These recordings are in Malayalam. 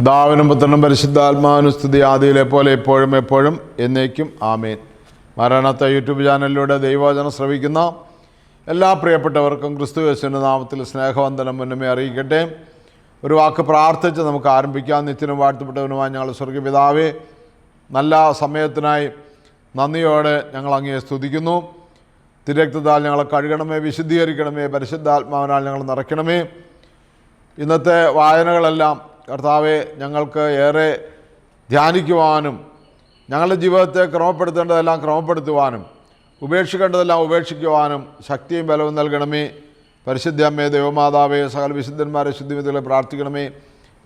പിതാവിനും പുത്രനും പരിശുദ്ധാത്മാനുസ്തുതി ആദിയിലെ പോലെ എപ്പോഴും എപ്പോഴും എന്നേക്കും ആമേൻ. മരണത്തെ യൂട്യൂബ് ചാനലിലൂടെ ദൈവവചനം ശ്രവിക്കുന്ന എല്ലാ പ്രിയപ്പെട്ടവർക്കും ക്രിസ്തു യേശുവിന്റെ നാമത്തിൽ സ്നേഹവന്ദനം മുന്നമേ അറിയിക്കട്ടെ. ഒരു വാക്ക് പ്രാർത്ഥിച്ച് നമുക്ക് ആരംഭിക്കാം. നിത്യനും വാഴ്ത്തപ്പെട്ടവനുമായി ഞങ്ങൾ സ്വർഗപിതാവേ നല്ല സമയത്തിനായി നന്ദിയോടെ ഞങ്ങൾ അങ്ങയെ സ്തുതിക്കുന്നു. തിരക്തത്താൽ ഞങ്ങളെ കഴുകണമേ വിശുദ്ധീകരിക്കണമേ പരിശുദ്ധാത്മാവിനാൽ ഞങ്ങൾ നിറയ്ക്കണമേ. ഇന്നത്തെ വായനകളെല്ലാം കർത്താവെ ഞങ്ങൾക്ക് ഏറെ ധ്യാനിക്കുവാനും ഞങ്ങളുടെ ജീവിതത്തെ ക്രമപ്പെടുത്തേണ്ടതെല്ലാം ക്രമപ്പെടുത്തുവാനും ഉപേക്ഷിക്കേണ്ടതെല്ലാം ഉപേക്ഷിക്കുവാനും ശക്തിയും ബലവും നൽകണമേ. പരിശുദ്ധ അമ്മേ ദൈവമാതാവേ സകല വിശുദ്ധന്മാരെ ശുദ്ധിവിധികളെ പ്രാർത്ഥിക്കണമേ.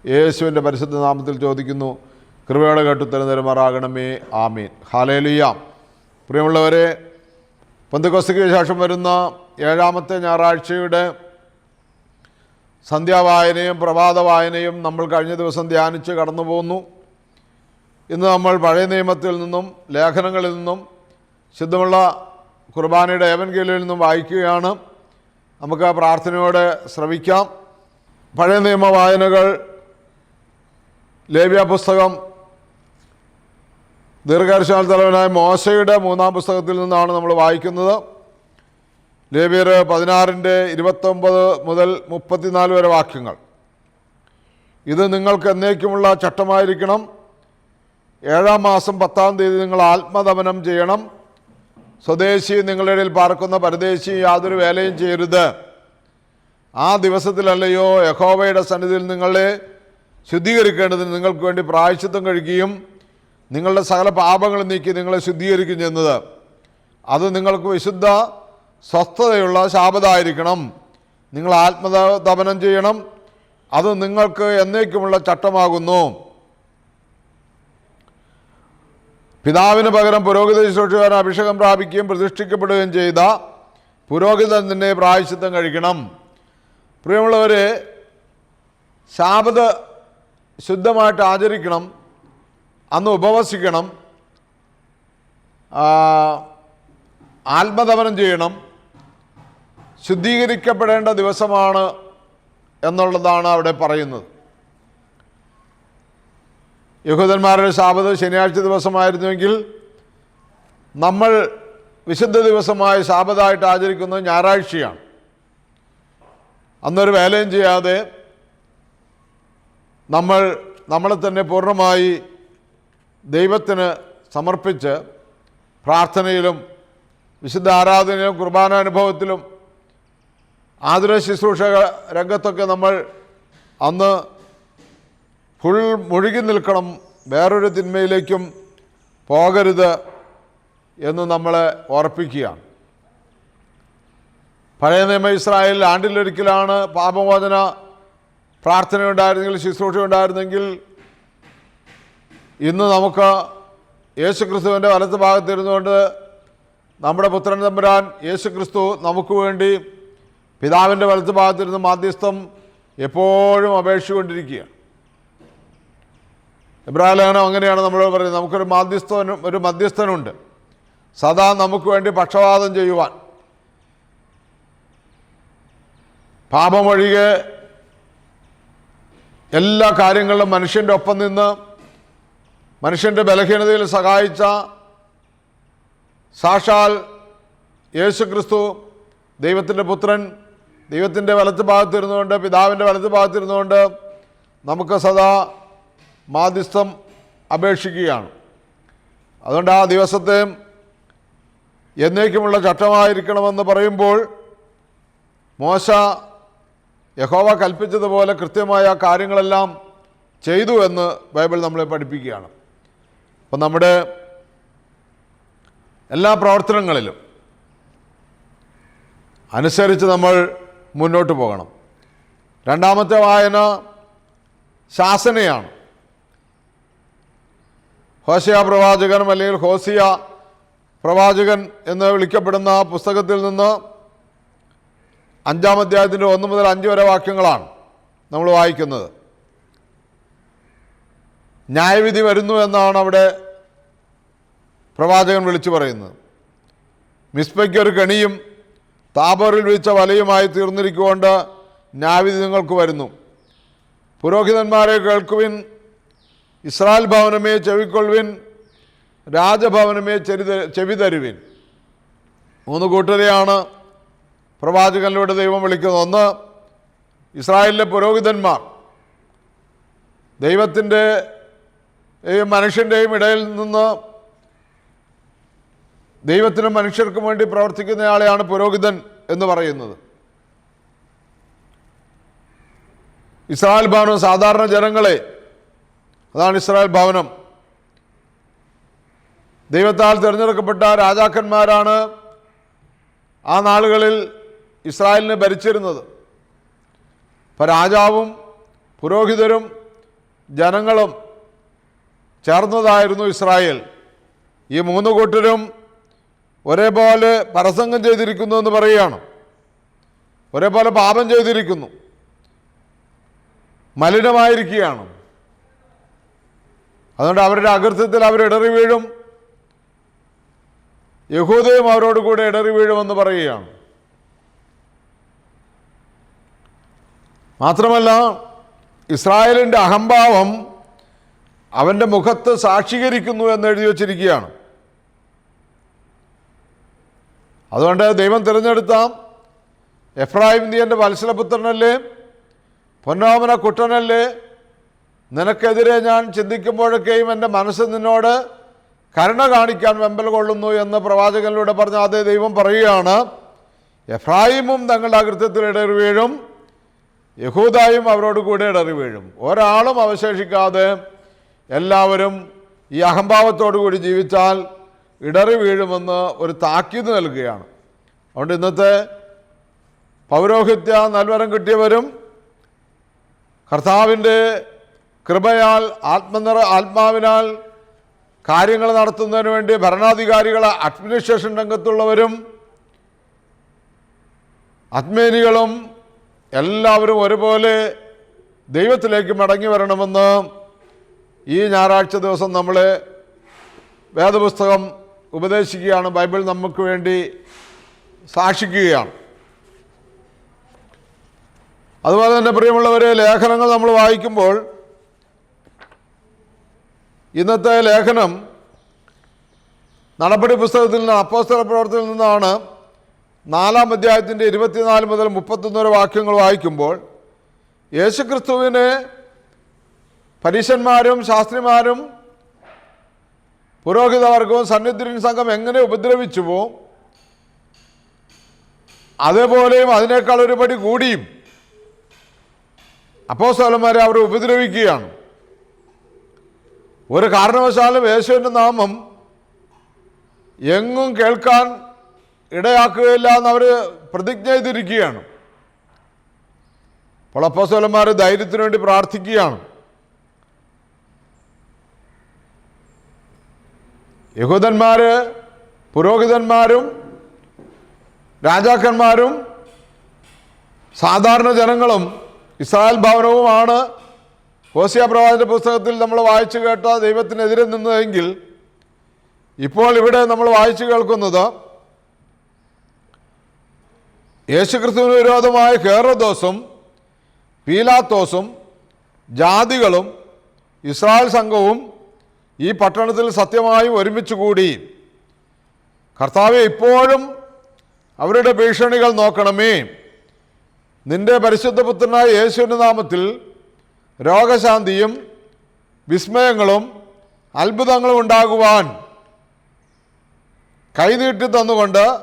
യേശുവിന്റെ പരിശുദ്ധ നാമത്തിൽ ചോദിക്കുന്നു കൃപയോടെ കേട്ടു തരുന്നവരുമാറാകണമേ ആമീൻ. ഹാലേലിയാം പ്രിയമുള്ളവരെ പന്തക്കോസ്തിക്ക് ശേഷം വരുന്ന ഏഴാമത്തെ ഞായറാഴ്ചയുടെ സന്ധ്യാവായനയും പ്രഭാത വായനയും നമ്മൾ കഴിഞ്ഞ ദിവസം ധ്യാനിച്ച് കടന്നു പോകുന്നു ഇന്ന് നമ്മൾ പഴയ നിയമത്തിൽ നിന്നും ലേഖനങ്ങളിൽ നിന്നും ശുദ്ധമുള്ള കുർബാനയുടെ ഏവൻഗേലിയിൽ നിന്നും വായിക്കുകയാണ്. നമുക്ക് ആ പ്രാർത്ഥനയോടെ ശ്രവിക്കാം. പഴയ നിയമ വായനകൾ ലേവ്യ പുസ്തകം ദീർഘാരിശാൽ തലവനായ മോശയുടെ മൂന്നാം പുസ്തകത്തിൽ നിന്നാണ് നമ്മൾ വായിക്കുന്നത്. ലേവിയർ പതിനാറിന്റെ ഇരുപത്തൊമ്പത് മുതൽ മുപ്പത്തിനാല് വരെ വാക്യങ്ങൾ. ഇത് നിങ്ങൾക്ക് എന്നേക്കുമുള്ള ചട്ടമായിരിക്കണം. ഏഴാം മാസം പത്താം തീയതി നിങ്ങൾ ആത്മദമനം ചെയ്യണം. സ്വദേശി നിങ്ങളുടെ ഇടയിൽ പാർക്കുന്ന പരദേശി യാതൊരു വേലയും ചെയ്യരുത്. ആ ദിവസത്തിലല്ലയോ യഹോവയുടെ സന്നിധിയിൽ നിങ്ങളെ ശുദ്ധീകരിക്കേണ്ടതിന് നിങ്ങൾക്ക് വേണ്ടി പ്രായശ്ചിത്തം കഴിക്കുകയും നിങ്ങളുടെ സകല പാപങ്ങൾ നീക്കി നിങ്ങളെ ശുദ്ധീകരിക്കുകയും ചെയ്യുന്നത്. അത് നിങ്ങൾക്ക് വിശുദ്ധ സ്വസ്ഥതയുള്ള ശാപതായിരിക്കണം. നിങ്ങൾ ആത്മദപനം ചെയ്യണം. അത് നിങ്ങൾക്ക് എന്നേക്കുമുള്ള ചട്ടമാകുന്നു. പിതാവിന് പകരം പുരോഹിത ശുശ്രൂഷകൻ അഭിഷേകം പ്രാപിക്കുകയും പ്രതിഷ്ഠിക്കപ്പെടുകയും ചെയ്ത പുരോഹിതൻ തന്നെ പ്രായശ്ചിത്തം കഴിക്കണം. പ്രിയമുള്ളവർ ശാപത ശുദ്ധമായിട്ട് ആചരിക്കണം. അന്ന് ഉപവസിക്കണം. ആ, ആത്മദമനം ചെയ്യണം. ശുദ്ധീകരിക്കപ്പെടേണ്ട ദിവസമാണ് എന്നുള്ളതാണ് അവിടെ പറയുന്നത്. യഹൂദന്മാരുടെ ശാപത് ശനിയാഴ്ച ദിവസമായിരുന്നുവെങ്കിൽ നമ്മൾ വിശുദ്ധ ദിവസമായ ശാപതായിട്ട് ആചരിക്കുന്നത് ഞായറാഴ്ചയാണ്. അന്നൊരു വേലയും ചെയ്യാതെ നമ്മൾ നമ്മളെ തന്നെ പൂർണമായി ദൈവത്തിന് സമർപ്പിച്ച് പ്രാർത്ഥനയിലും വിശുദ്ധ ആരാധനയിലും കുർബാനാനുഭവത്തിലും ആതുര ശുശ്രൂഷ രംഗത്തൊക്കെ നമ്മൾ അന്ന് ഫുൾ മുഴുകി നിൽക്കണം വേറൊരു തിന്മയിലേക്കും പോകരുത് എന്ന് നമ്മളെ ഓർപ്പിക്കുകയാണ്. പഴയ നിയമ ഇസ്രായേലിൽ ആണ്ടിലൊരിക്കലാണ് പാപമോചന പ്രാർത്ഥന ഉണ്ടായിരുന്നെങ്കിൽ ശുശ്രൂഷ ഉണ്ടായിരുന്നെങ്കിൽ ഇന്ന് നമുക്ക് യേശു ക്രിസ്തുവിന്റെ വലത്ത് ഭാഗത്തിരുന്നുകൊണ്ട് നമ്മുടെ പുത്രൻ തമ്പുരാൻ യേശു ക്രിസ്തു നമുക്ക് വേണ്ടി പിതാവിന്റെ വലത്ത് ഭാഗത്തിരുന്ന് മാധ്യസ്ഥം എപ്പോഴും അപേക്ഷിച്ചുകൊണ്ടിരിക്കുകയാണ്. ഇബ്രാഹിലേഖനം അങ്ങനെയാണ് നമ്മൾ പറയുന്നത്. നമുക്കൊരു മാധ്യസ്ഥനും ഒരു മധ്യസ്ഥനുണ്ട്. സദാ നമുക്ക് വേണ്ടി പക്ഷപാതം ചെയ്യുവാൻ. പാപമൊഴികെ എല്ലാ കാര്യങ്ങളിലും മനുഷ്യന്റെ ഒപ്പം നിന്ന് മനുഷ്യന്റെ ബലഹീനതയിൽ സഹായിച്ച സാക്ഷാൽ യേശുക്രിസ്തു ദൈവത്തിന്റെ പുത്രൻ ദൈവത്തിന്റെ വലത്ത് ഭാഗത്തിരുന്നുകൊണ്ട് പിതാവിന്റെ വലത്ത് ഭാഗത്തിരുന്നുകൊണ്ട് നമുക്ക് സദാ മാധ്യസ്ഥം അപേക്ഷിക്കുകയാണ്. അതുകൊണ്ട് ആ ദിവസത്തെ എന്നേക്കുമുള്ള ചട്ടമായിരിക്കണമെന്ന് പറയുമ്പോൾ മോശ യഹോവ കൽപ്പിച്ചതുപോലെ കൃത്യമായ കാര്യങ്ങളെല്ലാം ചെയ്തു എന്ന് ബൈബിൾ നമ്മളെ പഠിപ്പിക്കുകയാണ്. അപ്പം നമ്മുടെ എല്ലാ പ്രവർത്തനങ്ങളിലും അനുസരിച്ച് നമ്മൾ മുന്നോട്ട് പോകണം. രണ്ടാമത്തെ വായന ശാസനയാണ്. ഹോസിയ പ്രവാചകൻ അല്ലെങ്കിൽ ഹോസിയ പ്രവാചകൻ എന്ന് വിളിക്കപ്പെടുന്ന പുസ്തകത്തിൽ നിന്ന് അഞ്ചാം അധ്യായത്തിന്റെ ഒന്ന് മുതൽ അഞ്ച് വരെ വാക്യങ്ങളാണ് നമ്മൾ വായിക്കുന്നത്. ന്യായവിധി വരുന്നു എന്നാണ് അവിടെ പ്രവാചകൻ വിളിച്ചു പറയുന്നത്. മിസ്ബയ്ക്ക് ഒരു കെണിയും താബോറിൽ വീഴ്ച വലയുമായി തീർന്നിരിക്കുകൊണ്ട് ന്യായവിധി നിങ്ങൾക്ക് വരുന്നു. പുരോഹിതന്മാരെ കേൾക്കുവിൻ ഇസ്രായേൽ ഭവനമേ ചെവിക്കൊള്ളുവിൻ രാജഭവനമേ ചെരി ചെവി തരുവിൻ. മൂന്ന് കൂട്ടരെയാണ് പ്രവാചകനിലൂടെ ദൈവം വിളിക്കുന്നത്. ഒന്ന് ഇസ്രായേലിലെ പുരോഹിതന്മാർ. ദൈവത്തിന്റെ മനുഷ്യന്റെയും ഇടയിൽ നിന്ന് ദൈവത്തിനും മനുഷ്യർക്കും വേണ്ടി പ്രവർത്തിക്കുന്നയാളെയാണ് പുരോഹിതൻ എന്ന് പറയുന്നത്. ഇസ്രായേൽ ഭവനം സാധാരണ ജനങ്ങളെ അതാണ് ഇസ്രായേൽ ഭവനം. ദൈവത്താൽ തിരഞ്ഞെടുക്കപ്പെട്ട രാജാക്കന്മാരാണ് ആ നാളുകളിൽ ഇസ്രായേലിനെ ഭരിച്ചിരുന്നത്. അപ്പം രാജാവും പുരോഹിതരും ജനങ്ങളും ചേർന്നതായിരുന്നു ഇസ്രായേൽ. ഈ മൂന്ന് കൂട്ടരും ഒരേപോലെ പരസംഗം ചെയ്തിരിക്കുന്നു എന്ന് പറയുകയാണ്. ഒരേപോലെ പാപം ചെയ്തിരിക്കുന്നു. മലിനമായിരിക്കുകയാണ്. അതുകൊണ്ട് അവരുടെ അകൃത്യത്തിൽ അവർ ഇടറി വീഴും. യഹൂദയും അവരോട് കൂടെ ഇടറി വീഴുമെന്ന് പറയുകയാണ്. മാത്രമല്ല ഇസ്രായേലിന്റെ അഹംഭാവം അവന്റെ മുഖത്ത് സാക്ഷീകരിക്കുന്നു എന്ന് എഴുതി വച്ചിരിക്കുകയാണ്. അതുകൊണ്ട് ദൈവം തിരഞ്ഞെടുത്ത എഫ്രാഹിം നീ എന്റെ വത്സലപുത്രനല്ലേ? പൊന്നോമന കുട്ടനല്ലേ? നിനക്കെതിരെ ഞാൻ ചിന്തിക്കുമ്പോഴൊക്കെയും എന്റെ മനസ്സ് നിന്നോട് കരുണ കാണിക്കാൻ വെമ്പൽ കൊള്ളുന്നു എന്ന് പ്രവാചകനിലൂടെ പറഞ്ഞ അതേ ദൈവം പറയുകയാണ്. എഫ്രായിമും തങ്ങളുടെ അകൃത്യത്തിൽ ഇടറി വീഴും യഹൂദായും അവരോട് കൂടെ ഇടറി വീഴും ഒരാളും അവശേഷിക്കാതെ എല്ലാവരും ഈ അഹംഭാവത്തോടു കൂടി ജീവിച്ചാൽ ഇടറി വീഴുമെന്ന് ഒരു താക്കീത് നൽകുകയാണ്. അതുകൊണ്ട് ഇന്നത്തെ പൗരോഹിത്യ നൽവരം കിട്ടിയവരും കർത്താവിന്റെ കൃപയാൽ ആത്മനിറ ആത്മാവിനാൽ കാര്യങ്ങൾ നടത്തുന്നതിന് വേണ്ടി ഭരണാധികാരികൾ അഡ്മിനിസ്ട്രേഷൻ രംഗത്തുള്ളവരും അത്മേനികളും എല്ലാവരും ഒരുപോലെ ദൈവത്തിലേക്ക് മടങ്ങി വരണമെന്ന് ഈ ഞായറാഴ്ച ദിവസം നമ്മൾ വേദപുസ്തകം ഉപദേശിക്കുകയാണ്. ബൈബിൾ നമുക്ക് വേണ്ടി സാക്ഷിക്കുകയാണ്. അതുപോലെ തന്നെ പ്രിയമുള്ളവരെ ലേഖനങ്ങൾ നമ്മൾ വായിക്കുമ്പോൾ ഇന്നത്തെ ലേഖനം നടപടി പുസ്തകത്തിൽ നിന്ന് അപ്പോസ്തല പ്രവർത്തനത്തിൽ നിന്നാണ് നാലാം അധ്യായത്തിന്റെ ഇരുപത്തിനാല് മുതൽ മുപ്പത്തൊന്ന് വരെ വാക്യങ്ങൾ വായിക്കുമ്പോൾ യേശുക്രിസ്തുവിനെ പരീശന്മാരും ശാസ്ത്രിമാരും പുരോഹിതവർഗവും സന്നിധിരൻ സംഘം എങ്ങനെ ഉപദ്രവിച്ചുവോ അതേപോലെയും അതിനേക്കാൾ ഒരുപടി കൂടിയും അപ്പോസ്തലന്മാരെ അവർ ഉപദ്രവിക്കുകയാണ്. ഒരു കാരണവശാലും യേശുവിന്റെ നാമം എങ്ങും കേൾക്കാൻ ഇടയാക്കുകയില്ല എന്ന് അവർ പ്രതിജ്ഞ ചെയ്തിരിക്കുകയാണ്. അപ്പോൾ അപ്പോസ്തലന്മാർ ധൈര്യത്തിന് വേണ്ടി പ്രാർത്ഥിക്കുകയാണ്. യഹൂദന്മാർ പുരോഹിതന്മാരും രാജാക്കന്മാരും സാധാരണ ജനങ്ങളും ഇസ്രായേൽ ഭവനവുമാണ്. ഹോസിയ പ്രവാചന്റെ പുസ്തകത്തിൽ നമ്മൾ വായിച്ചു കേട്ട ദൈവത്തിനെതിരെ നിന്നതെങ്കിൽ ഇപ്പോൾ ഇവിടെ നമ്മൾ വായിച്ചു കേൾക്കുന്നത് യേശുക്രിസ്തുവിന് വിരോധമായ ഹേറദോസും പീലാത്തോസും ജാതികളും ഇസ്രായേൽ സംഘവും ഈ പട്ടണത്തിൽ സത്യമായും ഒരുമിച്ച് കൂടി കർത്താവെ ഇപ്പോഴും അവരുടെ ഭീഷണികൾ നോക്കണമേ. നിന്റെ പരിശുദ്ധ പുത്രനായ യേശുവിന്റെ നാമത്തിൽ രോഗശാന്തിയും വിസ്മയങ്ങളും അത്ഭുതങ്ങളും ഉണ്ടാകുവാൻ കൈനീട്ടി തന്നുകൊണ്ട്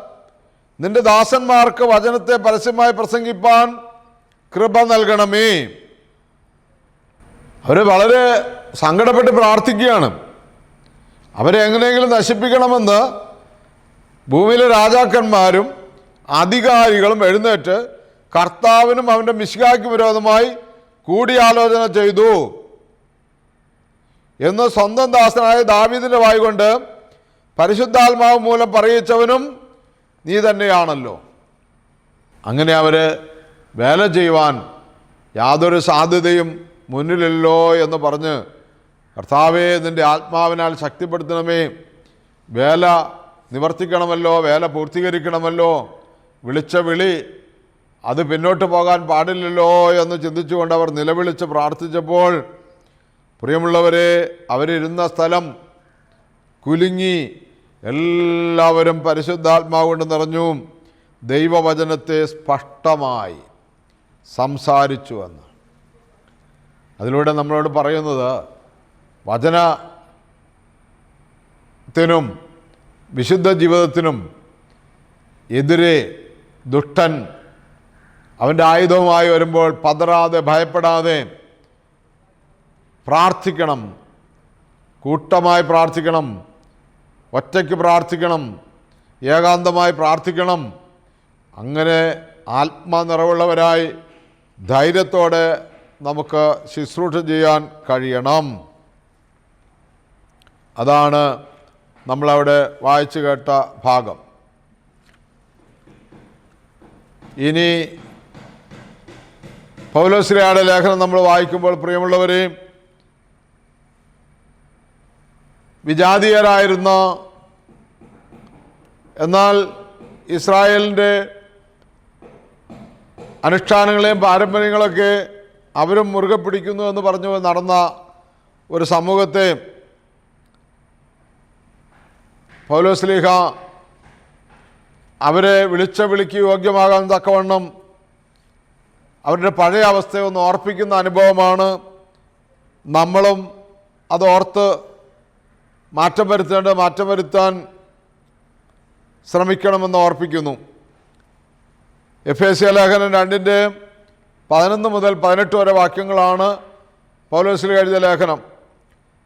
നിന്റെ ദാസന്മാർക്ക് വചനത്തെ പരസ്യമായി പ്രസംഗിപ്പാൻ കൃപ നൽകണമേ. അവർ വളരെ സങ്കടപ്പെട്ട് പ്രാർത്ഥിക്കുകയാണ്. അവരെ എങ്ങനെയെങ്കിലും നശിപ്പിക്കണമെന്ന് ഭൂമിയിലെ രാജാക്കന്മാരും അധികാരികളും എഴുന്നേറ്റ് കർത്താവിനും അവന്റെ മിശികാക്ക് വിരോധമായി കൂടിയാലോചന ചെയ്തു. എന്ന് സ്വന്തം ദാസനായ ദാവീദിന്റെ വായുകൊണ്ട് പരിശുദ്ധാത്മാവ് മൂലം പറയിച്ചവനും നീ തന്നെയാണല്ലോ. അങ്ങനെ അവർ വേല ചെയ്യുവാൻ യാതൊരു സാധ്യതയും മുന്നിലില്ലോ എന്ന് പറഞ്ഞ് കർത്താവേ നിന്റെ ആത്മാവിനാൽ ശക്തിപ്പെടുത്തണമേ. വേല നിവർത്തിക്കണമല്ലോ വേല പൂർത്തീകരിക്കണമല്ലോ. വിളിച്ച വിളി അത് പിന്നോട്ട് പോകാൻ പാടില്ലല്ലോ എന്ന് ചിന്തിച്ചുകൊണ്ട് അവർ നിലവിളിച്ച് പ്രാർത്ഥിച്ചപ്പോൾ പ്രിയമുള്ളവരെ അവരിരുന്ന സ്ഥലം കുലുങ്ങി എല്ലാവരും പരിശുദ്ധാത്മാവ് കൊണ്ട് നിറഞ്ഞു. ദൈവവചനത്തെ സ്പഷ്ടമായി സംസാരിച്ചു എന്ന്. അതിലൂടെ നമ്മളോട് പറയുന്നത് വചനത്തിനും വിശുദ്ധ ജീവിതത്തിനും എതിരെ ദുഷ്ടൻ അവന്റെ ആയുധവുമായി വരുമ്പോൾ പതറാതെ ഭയപ്പെടാതെ പ്രാർത്ഥിക്കണം. കൂട്ടമായി പ്രാർത്ഥിക്കണം. ഒറ്റയ്ക്ക് പ്രാർത്ഥിക്കണം. ഏകാന്തമായി പ്രാർത്ഥിക്കണം. അങ്ങനെ ആത്മനിറവുള്ളവരായി ധൈര്യത്തോടെ നമുക്ക് ശുശ്രൂഷ ചെയ്യാൻ കഴിയണം. അതാണ് നമ്മളവിടെ വായിച്ചു കേട്ട ഭാഗം. ഇനി പൗലോശ്രീയുടെ ലേഖനം നമ്മൾ വായിക്കുമ്പോൾ പ്രിയമുള്ളവരെയും വിജാതീയരായിരുന്ന എന്നാൽ ഇസ്രായേലിന്റെ അനുഷ്ഠാനങ്ങളെയും പാരമ്പര്യങ്ങളൊക്കെ അവരും മുറുകെ പിടിക്കുന്നു എന്ന് പറഞ്ഞു നടന്ന ഒരു സമൂഹത്തെ പൗലോസ്ലീഹ അവരെ വിളിച്ച വിളിക്ക് യോഗ്യമാകാൻ തക്കവണ്ണം അവരുടെ പഴയ അവസ്ഥയെ ഒന്ന് ഓർപ്പിക്കുന്ന അനുഭവമാണ് നമ്മളും അത് ഓർത്ത് മാറ്റം വരുത്തേണ്ട മാറ്റം വരുത്താൻ ശ്രമിക്കണമെന്ന് ഓർപ്പിക്കുന്നു. എഫ് എ സി ലേഖനം രണ്ടിന്റെ പതിനൊന്ന് മുതൽ പതിനെട്ട് വരെ വാക്യങ്ങളാണ് പൗലോസിൽ എഴുതിയ ലേഖനം.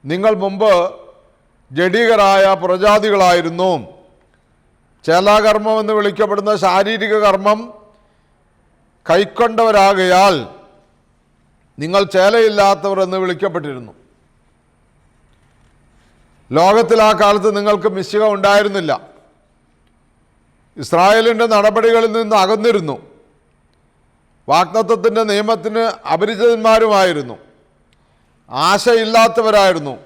നിങ്ങൾ മുമ്പ് ജഡീകരായ പ്രജാതികളായിരുന്നു. ചേലാകർമ്മം എന്ന് വിളിക്കപ്പെടുന്ന ശാരീരിക കർമ്മം കൈക്കൊണ്ടവരാകയാൽ നിങ്ങൾ ചേലയില്ലാത്തവർ എന്ന് വിളിക്കപ്പെട്ടിരുന്നു. ലോകത്തിൽ ആ കാലത്ത് നിങ്ങൾക്ക് മിശിക ഉണ്ടായിരുന്നില്ല. ഇസ്രായേലിന്റെ നടപടികളിൽ നിന്ന് അകന്നിരുന്നു. വാഗ്ദത്വത്തിന്റെ നിയമത്തിന് അപരിചിതന്മാരുമായിരുന്നു. ആശയില്ലാത്തവരായിരുന്നു.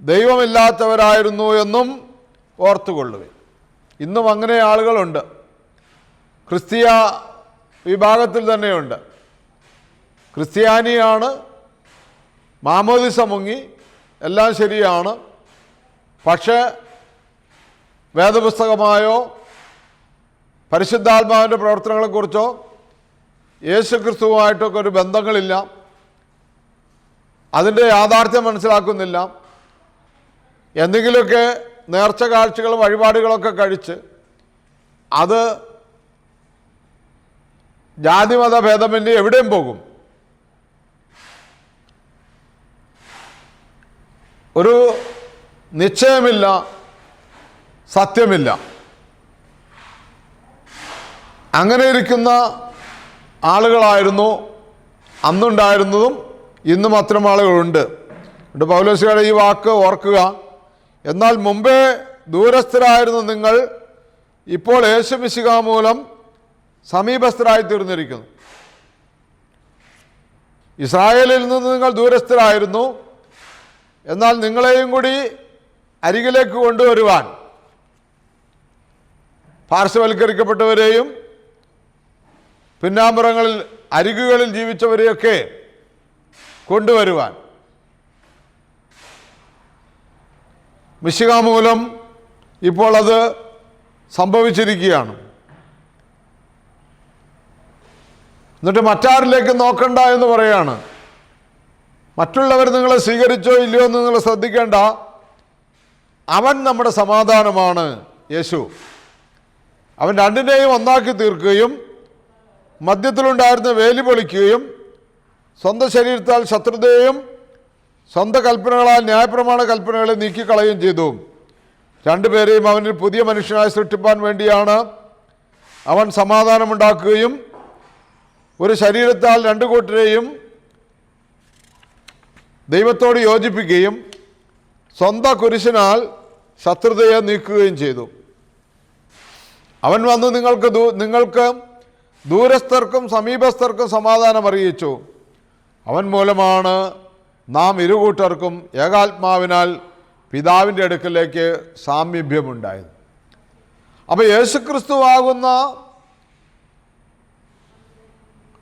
ദൈവമില്ലാത്തവരായിരുന്നു എന്നും ഓർത്തുകൊള്ളുക ഇന്നും അങ്ങനെ ആളുകളുണ്ട്. ക്രിസ്തീയ വിഭാഗത്തിൽ തന്നെയുണ്ട്. ക്രിസ്ത്യാനിയാണ് മാമോദിസ മുങ്ങി എല്ലാം ശരിയാണ്. പക്ഷേ വേദപുസ്തകമായോ പരിശുദ്ധാത്മാവിന്റെ പ്രവർത്തനങ്ങളെക്കുറിച്ചോ യേശു ക്രിസ്തുവുമായിട്ടൊക്കെ ഒരു ബന്ധങ്ങളില്ല. അതിന്റെ യാഥാർത്ഥ്യം മനസ്സിലാക്കുന്നില്ല. എന്തെങ്കിലുമൊക്കെ നേർച്ച കാഴ്ചകളും വഴിപാടുകളൊക്കെ കഴിച്ച് അത് ജാതിമത ഭേദമന്യേ എവിടെയും പോകും. ഒരു നിശ്ചയമില്ല സത്യമില്ല. അങ്ങനെ ഇരിക്കുന്ന ആളുകളായിരുന്നു അന്നുണ്ടായിരുന്നതും ഇന്നും അത്തരം ആളുകളുണ്ട്. എന്നിട്ട് പൗലോസിയുടെ ഈ വാക്ക് ഓർക്കുക. എന്നാൽ മുമ്പേ ദൂരസ്ഥരായിരുന്ന നിങ്ങൾ ഇപ്പോൾ യേശുമിശിക മൂലം സമീപസ്ഥരായി തീർന്നിരിക്കുന്നു ഇസ്രായേലിൽ നിന്ന് നിങ്ങൾ ദൂരസ്ഥരായിരുന്നു എന്നാൽ നിങ്ങളെയും കൂടി അരികിലേക്ക് കൊണ്ടുവരുവാൻ. പാർശ്വവൽക്കരിക്കപ്പെട്ടവരെയും പിന്നാമ്പുറങ്ങളിൽ അരികുകളിൽ ജീവിച്ചവരെയൊക്കെ കൊണ്ടുവരുവാൻ. മിശിക മൂലം ഇപ്പോൾ അത് സംഭവിച്ചിരിക്കുകയാണ്. എന്നിട്ട് മറ്റാരിലേക്ക് നോക്കണ്ട എന്ന് പറയാണ്. മറ്റുള്ളവർ നിങ്ങളെ സ്വീകരിച്ചോ ഇല്ലയോ എന്ന് നിങ്ങൾ ശ്രദ്ധിക്കേണ്ട. അവൻ നമ്മുടെ സമാധാനമാണ് യേശു. അവൻ രണ്ടിനെയും ഒന്നാക്കി തീർക്കുകയും മധ്യത്തിലുണ്ടായിരുന്ന വേലി പൊളിക്കുകയും സ്വന്തം ശരീരത്താൽ ശത്രുതയെയും സ്വന്തം കൽപ്പനകളാൽ ന്യായപ്രമാണ കൽപ്പനകളെ നീക്കിക്കളയുകയും ചെയ്തു. രണ്ടുപേരെയും അവനിൽ പുതിയ മനുഷ്യനായി സൃഷ്ടിപ്പാൻ വേണ്ടിയാണ് അവൻ സമാധാനമുണ്ടാക്കുകയും ഒരു ശരീരത്താൽ രണ്ടു കൂട്ടരെയും ദൈവത്തോട് യോജിപ്പിക്കുകയും സ്വന്തം കുരിശിനാൽ ശത്രുതയെ നീക്കുകയും ചെയ്തു. അവൻ വന്ന് നിങ്ങൾക്ക് നിങ്ങൾക്ക് ദൂരസ്ഥർക്കും സമീപസ്ഥർക്കും സമാധാനം അറിയിച്ചു. അവൻ മൂലമാണ് നാം ഇരുകൂട്ടർക്കും ഏകാത്മാവിനാൽ പിതാവിന്റെ അടുക്കലേക്ക് സാമീപ്യമുണ്ടായത്. അപ്പോൾ യേശുക്രിസ്തുവാകുന്ന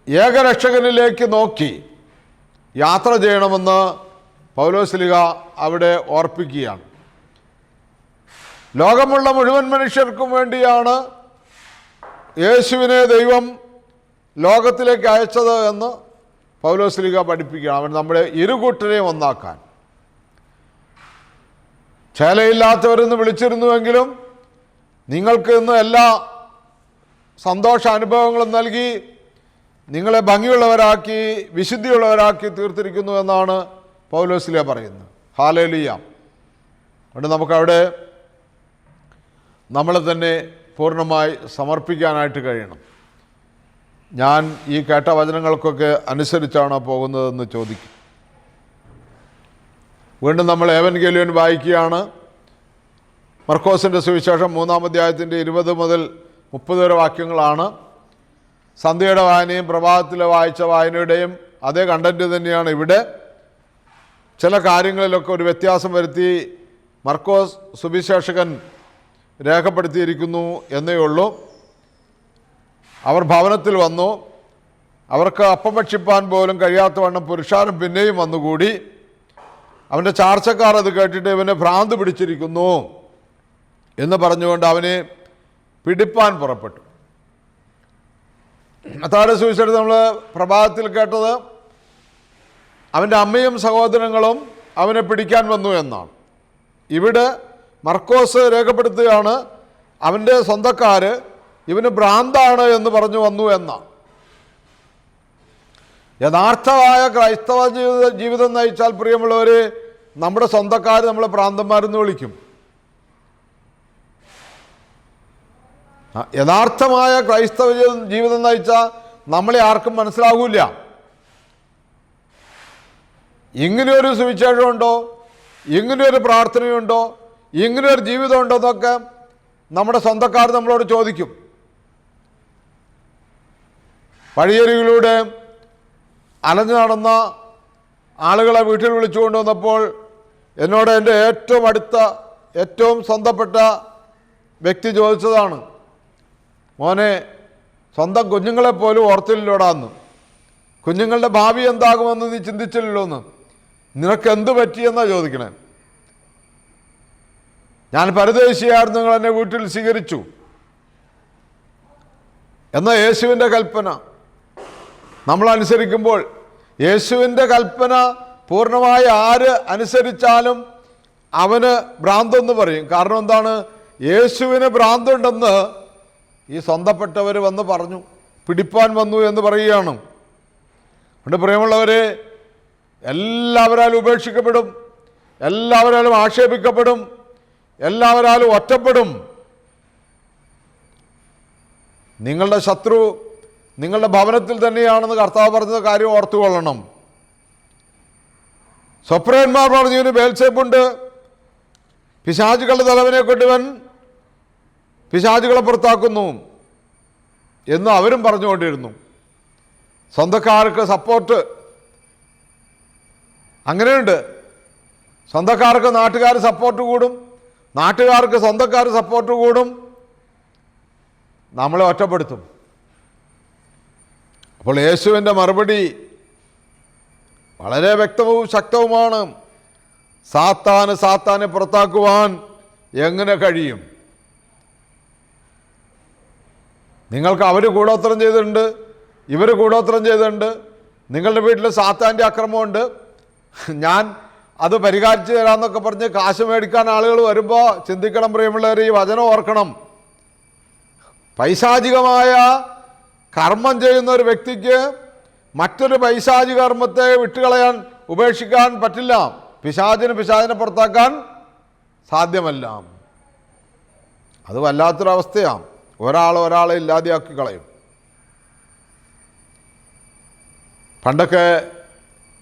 ഏകരക്ഷകനിലേക്ക് നോക്കി യാത്ര ചെയ്യണമെന്ന് പൗലോസ്ലിക അവിടെ ഓർപ്പിക്കുകയാണ്. ലോകമുള്ള മുഴുവൻ മനുഷ്യർക്കും വേണ്ടിയാണ് യേശുവിനെ ദൈവം ലോകത്തിലേക്ക് അയച്ചത് എന്ന് പൗലോസ്ലിക പഠിപ്പിക്കുകയാണ്. അവൻ നമ്മുടെ ഇരുകൂട്ടരെയും ഒന്നാക്കാൻ. ചേലയില്ലാത്തവരെന്ന് വിളിച്ചിരുന്നുവെങ്കിലും നിങ്ങൾക്ക് ഇന്ന് എല്ലാ സന്തോഷ അനുഭവങ്ങളും നൽകി നിങ്ങളെ ഭംഗിയുള്ളവരാക്കി വിശുദ്ധിയുള്ളവരാക്കി തീർത്തിരിക്കുന്നു എന്നാണ് പൗലോസ്ലിയ പറയുന്നത്. ഹാലേലിയ. അതുകൊണ്ട് നമുക്കവിടെ നമ്മളെ തന്നെ പൂർണമായി സമർപ്പിക്കാനായിട്ട് കഴിയണം. ഞാൻ ഈ കേട്ട വചനങ്ങൾക്കൊക്കെ അനുസരിച്ചാണോ പോകുന്നതെന്ന് ചോദിക്കും. വീണ്ടും നമ്മൾ ഏവൻ ഗേലിയൻ വായിക്കുകയാണ്. മർക്കോസിന്റെ സുവിശേഷം മൂന്നാം അധ്യായത്തിന്റെ ഇരുപത് മുതൽ മുപ്പത് വരെ വാക്യങ്ങളാണ്. സന്ധ്യയുടെ വായനയും പ്രഭാതത്തിലെ വായിച്ച വായനയുടെയും അതേ കണ്ടന്റ് തന്നെയാണ് ഇവിടെ. ചില കാര്യങ്ങളിലൊക്കെ ഒരു വ്യത്യാസം വരുത്തി മർക്കോസ് സുവിശേഷകൻ രേഖപ്പെടുത്തിയിരിക്കുന്നു എന്നേ ഉള്ളൂ. അവർ ഭവനത്തിൽ വന്നു. അവർക്ക് അപ്പം ഭക്ഷിപ്പാൻ പോലും കഴിയാത്തവണ്ണം പുരുഷാരം പിന്നെയും വന്നുകൂടി. അവന്റെ ചാർച്ചക്കാർ അത് കേട്ടിട്ട് ഇവനെ ഭ്രാന്ത് പിടിച്ചിരിക്കുന്നു എന്ന് പറഞ്ഞുകൊണ്ട് അവനെ പിടിപ്പാൻ പുറപ്പെട്ടു. അത്താഴ സൂചിച്ചിട്ട് നമ്മൾ പ്രഭാതത്തിൽ കേട്ടത് അവന്റെ അമ്മയും സഹോദരങ്ങളും അവനെ പിടിക്കാൻ വന്നു എന്നാണ്. ഇവിടെ മർക്കോസ് രേഖപ്പെടുത്തുകയാണ് അവന്റെ സ്വന്തക്കാർ ഇവന് ഭ്രാന്താണ് എന്ന് പറഞ്ഞു വന്നു എന്ന. യഥാർത്ഥമായ ക്രൈസ്തവ ജീവിത ജീവിതം നയിച്ചാൽ പ്രിയമുള്ളവർ നമ്മുടെ സ്വന്തക്കാർ നമ്മളെ ഭ്രാന്തന്മാരെന്ന് വിളിക്കും. യഥാർത്ഥമായ ക്രൈസ്തവ ജീവിതം നയിച്ചാൽ നമ്മളെ ആർക്കും മനസ്സിലാകൂല ഇങ്ങനെയൊരു സുവിശേഷമുണ്ടോ? ഇങ്ങനെയൊരു പ്രാർത്ഥനയുണ്ടോ? ഇങ്ങനെയൊരു ജീവിതം ഉണ്ടെന്നൊക്കെ നമ്മുടെ സ്വന്തക്കാർ നമ്മളോട് ചോദിക്കും. വഴിയരികിലൂടെ അലഞ്ഞു നടന്ന ആളുകളെ വീട്ടിൽ വിളിച്ചു കൊണ്ടുവന്നപ്പോൾ എന്നോട് എന്റെ ഏറ്റവും അടുത്ത ഏറ്റവും സ്വന്തപ്പെട്ട വ്യക്തി ചോദിച്ചതാണ് മോനെ സ്വന്തം കുഞ്ഞുങ്ങളെപ്പോലും ഓർത്തില്ലോടാന്ന് കുഞ്ഞുങ്ങളുടെ ഭാവി എന്താകുമെന്ന് നീ ചിന്തിച്ചില്ലല്ലോ എന്ന് നിനക്ക് എന്ത് പറ്റിയെന്നാ ചോദിക്കണേ? ഞാൻ പരദേശിയായിരുന്നു നിങ്ങൾ എന്നെ വീട്ടിൽ സ്വീകരിച്ചു. എന്ന യേശുവിന്റെ കൽപ്പന? നമ്മൾ അനുസരിക്കുമ്പോൾ യേശുവിന്റെ കൽപ്പന പൂർണമായി ആര് അനുസരിച്ചാലും അവന് ഭ്രാന്തെന്ന് പറയും. കാരണം എന്താണ്? യേശുവിന് ഭ്രാന്തുണ്ടെന്ന് ഈ സ്വന്തപ്പെട്ടവർ വന്ന് പറഞ്ഞു. പിടിപ്പാൻ വന്നു എന്ന് പറയുകയാണ്. അതുകൊണ്ട് പ്രിയമുള്ളവരെ എല്ലാവരാലും ഉപേക്ഷിക്കപ്പെടും. എല്ലാവരാലും ആക്ഷേപിക്കപ്പെടും. എല്ലാവരാലും ഒറ്റപ്പെടും. നിങ്ങളുടെ ശത്രു നിങ്ങളുടെ ഭവനത്തിൽ തന്നെയാണെന്ന് കർത്താവ് പറഞ്ഞ കാര്യം ഓർത്തുകൊള്ളണം. സ്വപ്രയന്മാർ പറഞ്ഞു ഇവന് ബേൽസേപ്പുണ്ട് പിശാചുകളുടെ തലവനെ കൊണ്ടുവൻ പിശാചുകളെ പുറത്താക്കുന്നു. എന്ന് അവരും പറഞ്ഞുകൊണ്ടിരുന്നു. സ്വന്തക്കാർക്ക് സപ്പോർട്ട്. അങ്ങനെയുണ്ട്. സ്വന്തക്കാർക്ക് നാട്ടുകാർ സപ്പോർട്ട് കൂടും. നാട്ടുകാർക്ക് സ്വന്തക്കാർ സപ്പോർട്ട് കൂടും. നമ്മളെ ഒറ്റപ്പെടുത്തും. അപ്പോൾ യേശുവിന്റെ മറുപടി വളരെ വ്യക്തവും ശക്തവുമാണ്. സാത്താന് സാത്താനെ പുറത്താക്കുവാൻ എങ്ങനെ കഴിയും? നിങ്ങൾക്ക് അവർ കൂടോത്രം ചെയ്തിട്ടുണ്ട് ഇവർ കൂടോത്രം ചെയ്തിട്ടുണ്ട് നിങ്ങളുടെ വീട്ടിൽ സാത്താന്റെ അക്രമമുണ്ട്. ഞാൻ അത് പരിഹാരിച്ചു തരാമെന്നൊക്കെ പറഞ്ഞ് കാശ് മേടിക്കാൻ ആളുകൾ വരുമ്പോൾ ചിന്തിക്കണം പ്രിയമുള്ളവർ ഈ വചനം ഓർക്കണം. പൈശാചികമായ കർമ്മം ചെയ്യുന്ന ഒരു വ്യക്തിക്ക് മറ്റൊരു പൈശാചിക കർമ്മത്തെ വിട്ടുകളയാൻ ഉപേക്ഷിക്കാൻ പറ്റില്ല. പിശാചിന് പിശാചിനെ പുറത്താക്കാൻ സാധ്യമല്ല. അത് വല്ലാത്തൊരവസ്ഥയാണ് ഒരാൾ ഒരാളെ ഇല്ലാതെയാക്കി കളയും. പണ്ടൊക്കെ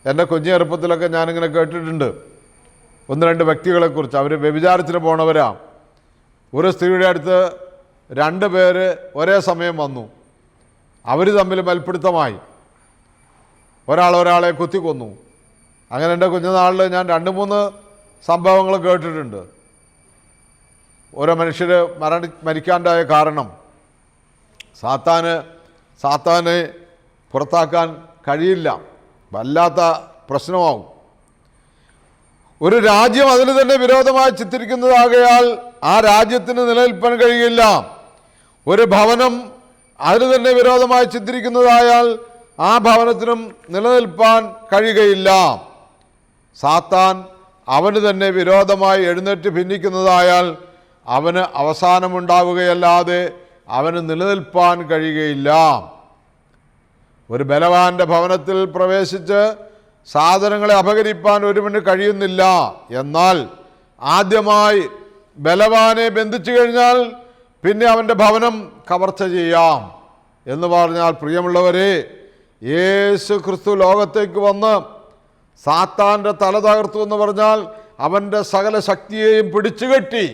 എന്റെ കുഞ്ഞു ചെറുപ്പത്തിലൊക്കെ ഞാനിങ്ങനെ കേട്ടിട്ടുണ്ട്. ഒന്ന് രണ്ട് വ്യക്തികളെക്കുറിച്ച്. അവർ വ്യഭിചാരത്തിന് പോണവരാ. ഒരു സ്ത്രീയുടെ അടുത്ത് രണ്ട് പേര് ഒരേ സമയം വന്നു. അവർ തമ്മിൽ മൽപ്പിടുത്തമായി ഒരാൾ ഒരാളെ കുത്തിക്കൊന്നു. അങ്ങനെ എന്റെ കുഞ്ഞുനാളിൽ ഞാൻ രണ്ട് മൂന്ന് സംഭവങ്ങൾ കേട്ടിട്ടുണ്ട്. ഓരോ മനുഷ്യർ മരണ മരിക്കാണ്ടായ കാരണം. സാത്താന് സാത്താനെ പുറത്താക്കാൻ കഴിയില്ല. വല്ലാത്ത പ്രശ്നമാവും. ഒരു രാജ്യം അതിന് തന്നെ വിരോധമായി ചിത്രിക്കുന്നതാകയാൽ ആ രാജ്യത്തിന് നിലനിൽപ്പാൻ കഴിയില്ല. ഒരു ഭവനം അതിന് തന്നെ വിരോധമായി ചിത്രിക്കുന്നതായാൽ ആ ഭവനത്തിനും നിലനിൽപ്പാൻ കഴിയുകയില്ല. സാത്താൻ അവന് തന്നെ വിരോധമായി എഴുന്നേറ്റ് ഭിന്നിക്കുന്നതായാൽ അവന് അവസാനമുണ്ടാവുകയല്ലാതെ അവന് നിലനിൽപ്പാൻ കഴിയുകയില്ല. ഒരു ബലവാന്റെ ഭവനത്തിൽ പ്രവേശിച്ച് സാധനങ്ങളെ അപകരിപ്പാൻ ഒരുവന് കഴിയുന്നില്ല. എന്നാൽ ആദ്യമായി ബലവാനെ ബന്ധിച്ചു കഴിഞ്ഞാൽ പിന്നെ അവന്റെ ഭവനം കവർച്ച ചെയ്യാം എന്ന് പറഞ്ഞാൽ പ്രിയമുള്ളവരെ യേശു ക്രിസ്തു ലോകത്തേക്ക് വന്ന് സാത്താന്റെ തല തകർത്തു എന്ന് പറഞ്ഞാൽ അവന്റെ സകല ശക്തിയെയും പിടിച്ചുകെട്ടി.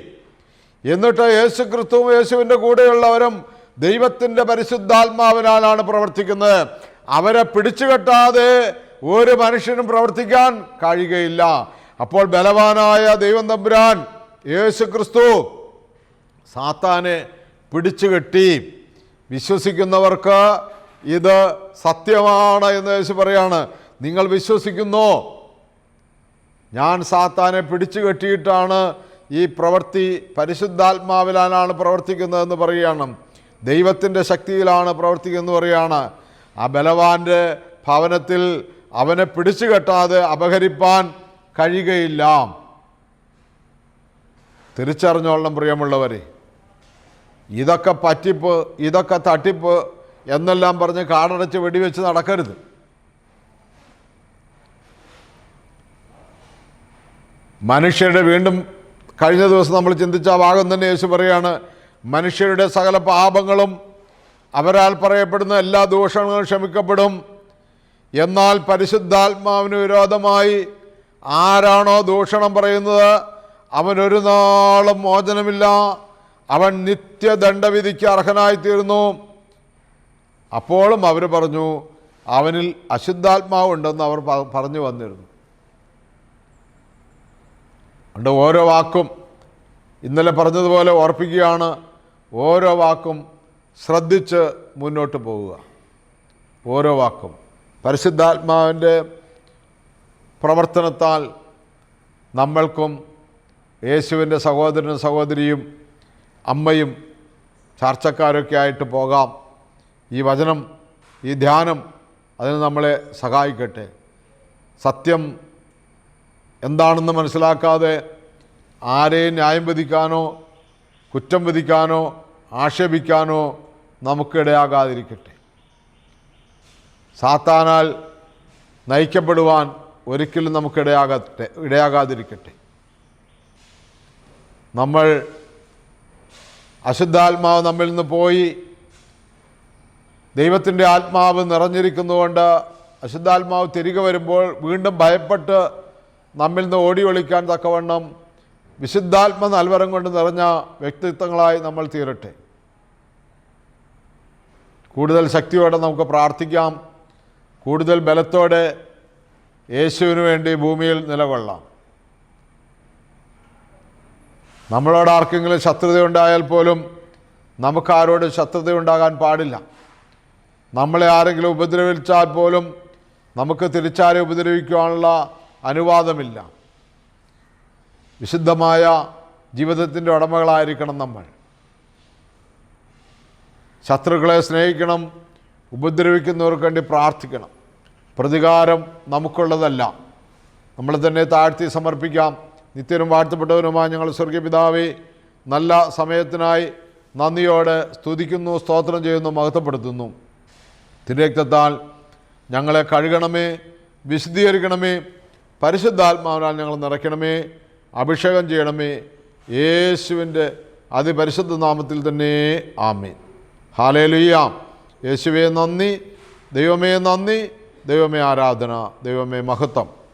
എന്നിട്ട് യേശു ക്രിസ്തുവും യേശുവിന്റെ കൂടെയുള്ളവരും ദൈവത്തിന്റെ പരിശുദ്ധാത്മാവിനാലാണ് പ്രവർത്തിക്കുന്നത്. അവരെ പിടിച്ചുകെട്ടാതെ ഒരു മനുഷ്യനും പ്രവർത്തിക്കാൻ കഴിയുകയില്ല. അപ്പോൾ ബലവാനായ ദൈവം തമ്പുരാൻ യേശു ക്രിസ്തു സാത്താനെ പിടിച്ചുകെട്ടി. വിശ്വസിക്കുന്നവർക്ക് ഇത് സത്യമാണ് എന്ന് യേശു പറയാണ്. നിങ്ങൾ വിശ്വസിക്കുന്നു? ഞാൻ സാത്താനെ പിടിച്ചു കെട്ടിയിട്ടാണ് ഈ പ്രവൃത്തി പരിശുദ്ധാത്മാവിലാണ് പ്രവർത്തിക്കുന്നതെന്ന് പറയുകയാണ്. ദൈവത്തിന്റെ ശക്തിയിലാണ് പ്രവർത്തിക്കുന്നു പറയുകയാണ്. ആ ബലവാന്റെ ഭവനത്തിൽ അവനെ പിടിച്ചു കെട്ടാതെ അപഹരിപ്പാൻ കഴിയുകയില്ല. തിരിച്ചറിഞ്ഞോളണം പ്രിയമുള്ളവരെ. ഇതൊക്കെ പറ്റിപ്പ് ഇതൊക്കെ തട്ടിപ്പ് എന്നെല്ലാം പറഞ്ഞ് കാടടച്ച് വെടിവെച്ച് നടക്കരുത്. മനുഷ്യരുടെ വീണ്ടും കഴിഞ്ഞ ദിവസം നമ്മൾ ചിന്തിച്ച ആ ഭാഗം തന്നെ യേശു പറയാണ് മനുഷ്യരുടെ സകല പാപങ്ങളും അവരാൽ പറയപ്പെടുന്ന എല്ലാ ദോഷങ്ങളും ക്ഷമിക്കപ്പെടും. എന്നാൽ പരിശുദ്ധാത്മാവിന് വിരോധമായി ആരാണോ ദൂഷണം പറയുന്നത്? അവനൊരു നാളും മോചനമില്ല. അവൻ നിത്യദണ്ഡവിധിക്ക് അർഹനായിത്തീരുന്നു. അപ്പോഴും അവർ പറഞ്ഞു അവനിൽ അശുദ്ധാത്മാവുണ്ടെന്ന് അവർ പറഞ്ഞു വന്നിരുന്നു. അതുകൊണ്ട് ഓരോ വാക്കും ഇന്നലെ പറഞ്ഞതുപോലെ ഓർപ്പിക്കുകയാണ് ഓരോ വാക്കും ശ്രദ്ധിച്ച് മുന്നോട്ട് പോവുക. ഓരോ വാക്കും. പരിശുദ്ധാത്മാവിന്റെ പ്രവർത്തനത്താൽ നമ്മൾക്കും യേശുവിന്റെ സഹോദരനും സഹോദരിയും അമ്മയും ചർച്ചക്കാരൊക്കെ ആയിട്ട് പോകാം. ഈ വചനം ഈ ധ്യാനം അതിന് നമ്മളെ സഹായിക്കട്ടെ. സത്യം എന്താണെന്ന് മനസ്സിലാക്കാതെ ആരെയും ന്യായം വിധിക്കാനോ കുറ്റം വിധിക്കാനോ ആക്ഷേപിക്കാനോ നമുക്കിടയാകാതിരിക്കട്ടെ സാത്താനാൽ നയിക്കപ്പെടുവാൻ ഒരിക്കലും നമുക്കിടയാകട്ടെ ഇടയാകാതിരിക്കട്ടെ. നമ്മൾ അശുദ്ധാത്മാവ് നമ്മിൽ നിന്ന് പോയി ദൈവത്തിന്റെ ആത്മാവ് നിറഞ്ഞിരിക്കുന്നതുകൊണ്ട് അശുദ്ധാത്മാവ് തിരികെ വരുമ്പോൾ വീണ്ടും ഭയപ്പെട്ട് നമ്മിൽ നിന്ന് ഓടി ഒളിക്കാൻ തക്കവണ്ണം വിശുദ്ധാത്മ നൽവരം കൊണ്ട് നിറഞ്ഞ വ്യക്തിത്വങ്ങളായി നമ്മൾ തീരട്ടെ. കൂടുതൽ ശക്തിയോടെ നമുക്ക് പ്രാർത്ഥിക്കാം. കൂടുതൽ ബലത്തോടെ യേശുവിന് വേണ്ടി ഭൂമിയിൽ നിലകൊള്ളാം. നമ്മളോട് ആർക്കെങ്കിലും ശത്രുതയുണ്ടായാൽ പോലും നമുക്കാരോട് ശത്രുത ശത്രുതയുണ്ടാകാൻ പാടില്ല. നമ്മളെ ആരെങ്കിലും ഉപദ്രവിച്ചാൽ പോലും നമുക്ക് തിരിച്ചാരെ ഉപദ്രവിക്കുവാനുള്ള അനുവാദമില്ല. വിശുദ്ധമായ ജീവിതത്തിന്റെ ഉടമകളായിരിക്കണം നമ്മൾ. ശത്രുക്കളെ സ്നേഹിക്കണം ഉപദ്രവിക്കുന്നവർക്ക് വേണ്ടി പ്രാർത്ഥിക്കണം. പ്രതികാരം നമുക്കുള്ളതല്ല. നമ്മൾ തന്നെ താഴ്ത്തി സമർപ്പിക്കാം. നിത്യനും വാഴ്ത്തപ്പെട്ടവനുമായി ഞങ്ങൾ സ്വർഗീയ പിതാവേ നല്ല സമയത്തിനായി നന്ദിയോടെ സ്തുതിക്കുന്നു സ്തോത്രം ചെയ്യുന്നു മഹത്വപ്പെടുത്തുന്നു. തിരക്തത്താൽ ഞങ്ങളെ കഴുകണമേ വിശദീകരിക്കണമേ പരിശുദ്ധാത്മാവിനാൽ ഞങ്ങൾ നിറയ്ക്കണമേ. അഭിഷേകം ചെയ്യണമേ. യേശുവിന്റെ അതിപരിശുദ്ധ നാമത്തിൽ തന്നെ ആമേൻ. ഹാലേലുയ്യാം യേശുവേ നന്ദി. ദൈവമേ നന്ദി. ദൈവമേ ആരാധന. ദൈവമേ മഹത്വം.